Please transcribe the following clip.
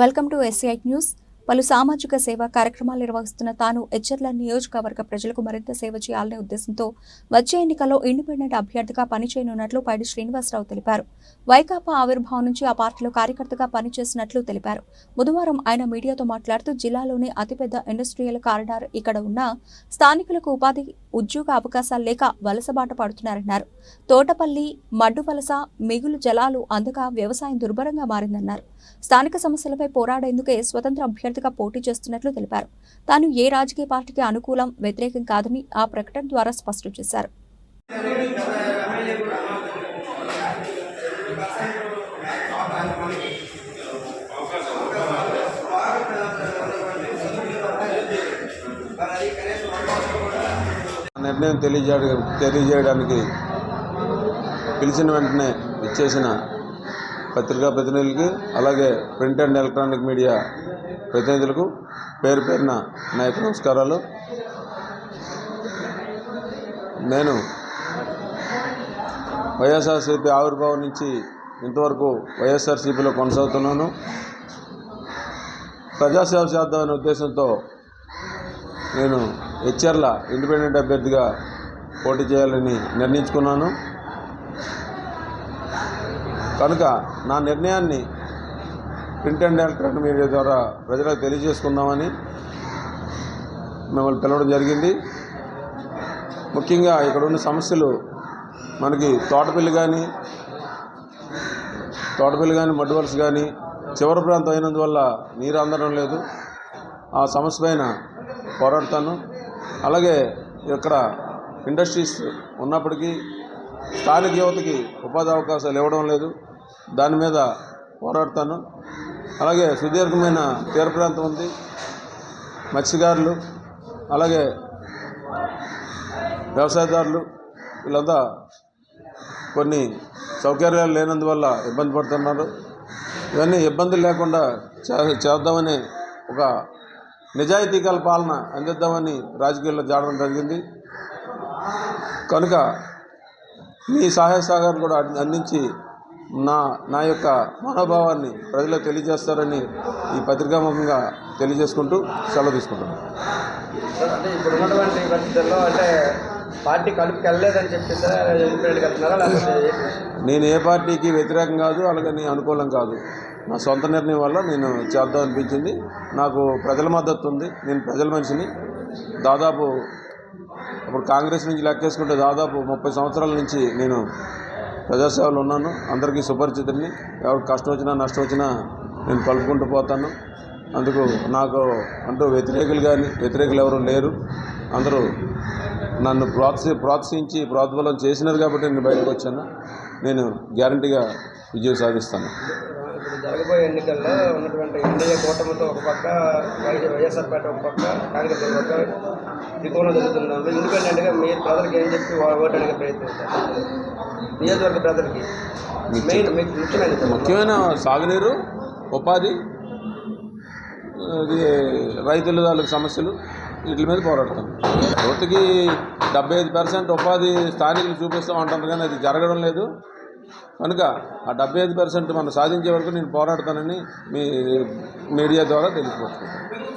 Welcome to SI news. పలు సామాజిక సేవా కార్యక్రమాలు నిర్వహిస్తున్న తాను ఎచ్చర్ల నియోజకవర్గ ప్రజలకు మరింత సేవ చేయాలనే ఉద్దేశంతో వచ్చే ఎన్నికల్లో ఇండిపెండెంట్ అభ్యర్థిగా పనిచేయనున్నట్లు పైడి శ్రీనివాసరావు తెలిపారు. వైకాపా ఆవిర్భావం నుంచి ఆ పార్టీలో కార్యకర్తగా పనిచేసినట్లు తెలిపారు. బుధవారం ఆయన మీడియాతో మాట్లాడుతూ జిల్లాలోని అతిపెద్ద ఇండస్ట్రియల్ కారిడార్ ఇక్కడ ఉన్న స్థానికులకు ఉపాధి ఉద్యోగ అవకాశాలు లేక వలసబాట పడుతున్నారన్నారు. తోటపల్లి మడ్డు వలస మిగులు జలాలు అందక వ్యవసాయం దుర్భరంగా మారిందన్నారు. స్థానిక సమస్యలపై పోరాడేందుకే స్వతంత్ర అభ్యర్థిగా పోటీ చేస్తున్నట్లు తెలిపారు. తాను ఏ రాజకీయ పార్టీకి అనుకూలం వ్యతిరేకం కాదని ఆ ప్రకటన ద్వారా స్పష్టం చేశారు. నిర్ణయం తెలియజేయ తెలియజేయడానికి పిలిచిన వెంటనే ఇచ్చేసిన పత్రికా ప్రతినిధులకి అలాగే ప్రింట్ అండ్ ఎలక్ట్రానిక్ మీడియా ప్రతినిధులకు పేరు పేరున నా యొక్క నమస్కారాలు. నేను వైఎస్ఆర్సీపీ ఆవిర్భావం నుంచి ఇంతవరకు వైఎస్ఆర్సీపీలో కొనసాగుతున్నాను. ప్రజాసేవ చేద్దామనే ఉద్దేశంతో నేను హెచ్ఆర్ల ఇండిపెండెంట్ అభ్యర్థిగా పోటీ చేయాలని నిర్ణయించుకున్నాను. కనుక నా నిర్ణయాన్ని ప్రింట్ అండ్ ఎలక్ట్రానిక్ మీడియా ద్వారా ప్రజలకు తెలియజేసుకుందామని మిమ్మల్ని పిలవడం జరిగింది. ముఖ్యంగా ఇక్కడ ఉన్న సమస్యలు మనకి తోటపల్లి కానీ తోటపల్లి కానీ మడ్డు కానీ చివరి ప్రాంతం అయినందువల్ల నీరు అందడం లేదు. ఆ సమస్య పైన పోరాడతాను. అలాగే ఇక్కడ ఇండస్ట్రీస్ ఉన్నప్పటికీ స్థానిక యువతకి ఉపాధి అవకాశాలు ఇవ్వడం లేదు. దాని మీద పోరాడతాను. అలాగే సుదీర్ఘమైన తీర ప్రాంతం ఉంది. మత్స్యకారులు అలాగే వ్యవసాయదారులు వీళ్ళంతా కొన్ని సౌకర్యాలు లేనందువల్ల ఇబ్బంది పడుతున్నారు. ఇవన్నీ ఇబ్బందులు లేకుండా చే- చేద్దామని ఒక నిజాయితీ గల పాలన అందిద్దామని రాజకీయాల్లో జాడడం జరిగింది. కనుక మీ సహాయ సహకారం కూడా అందించి నా నా యొక్క మనోభావాన్ని ప్రజలకు తెలియజేస్తారని ఈ పత్రికాముఖంగా తెలియజేసుకుంటూ సెలవు తీసుకుంటున్నాను. అంటే పార్టీ కలుపుకి వెళ్ళలేదని చెప్పేసి నేను ఏ పార్టీకి వ్యతిరేకం కాదు అలాగే నేను అనుకూలం కాదు. నా సొంత నిర్ణయం వల్ల నేను చేద్దాం అనిపించింది. నాకు ప్రజల మద్దతు ఉంది. నేను ప్రజల మనిషిని. దాదాపు అప్పుడు కాంగ్రెస్ నుంచి లెక్కేసుకుంటే దాదాపు ముప్పై సంవత్సరాల నుంచి నేను ప్రజాసేవలు ఉన్నాను. అందరికీ సుపరిచితుడిని. ఎవరికి కష్టం వచ్చినా నష్టం వచ్చినా నేను కలుపుకుంటూ పోతాను. అందుకు నాకు అంటూ వ్యతిరేకులు కానీ వ్యతిరేకులు ఎవరు లేరు. అందరూ నన్ను ప్రోత్సహి ప్రోత్సహించి ప్రోద్బలం చేసినారు కాబట్టి నేను బయటకు వచ్చాను. నేను గ్యారంటీగా విజయం సాధిస్తాను. ఇప్పుడు జరగబోయే ఎన్నికల్లో ఉన్నటువంటి ఎన్డీఏ కూటమితో ఒక పక్క వైఎస్ఆర్ పార్టీ ఒక పక్క కాంగ్రెస్ ఒక పక్క త్రికోణం జరుగుతున్న దాంట్లో ఇండిపెండెంట్గా మీరు ప్రజలకు ఏం చెప్పి ఓటు అడిగే ప్రయత్నిస్తారు నియోజకవర్గ ప్రజలకి మెయిన్ మీకు ముఖ్యమైనది సార్. ముఖ్యమైన సాగునీరు ఉపాధి ఇది రైతుల తాలూకు సమస్యలు వీటి మీద పోరాడతాం. యువతకి డెబ్బై ఐదు పర్సెంట్ ఉపాధి స్థానికులు చూపిస్తాం అంటారు కానీ అది జరగడం లేదు. కనుక ఆ డెబ్బై ఐదు పర్సెంట్ మనం సాధించే వరకు నేను పోరాడతానని మీ మీడియా ద్వారా తెలిసిపోతున్నాను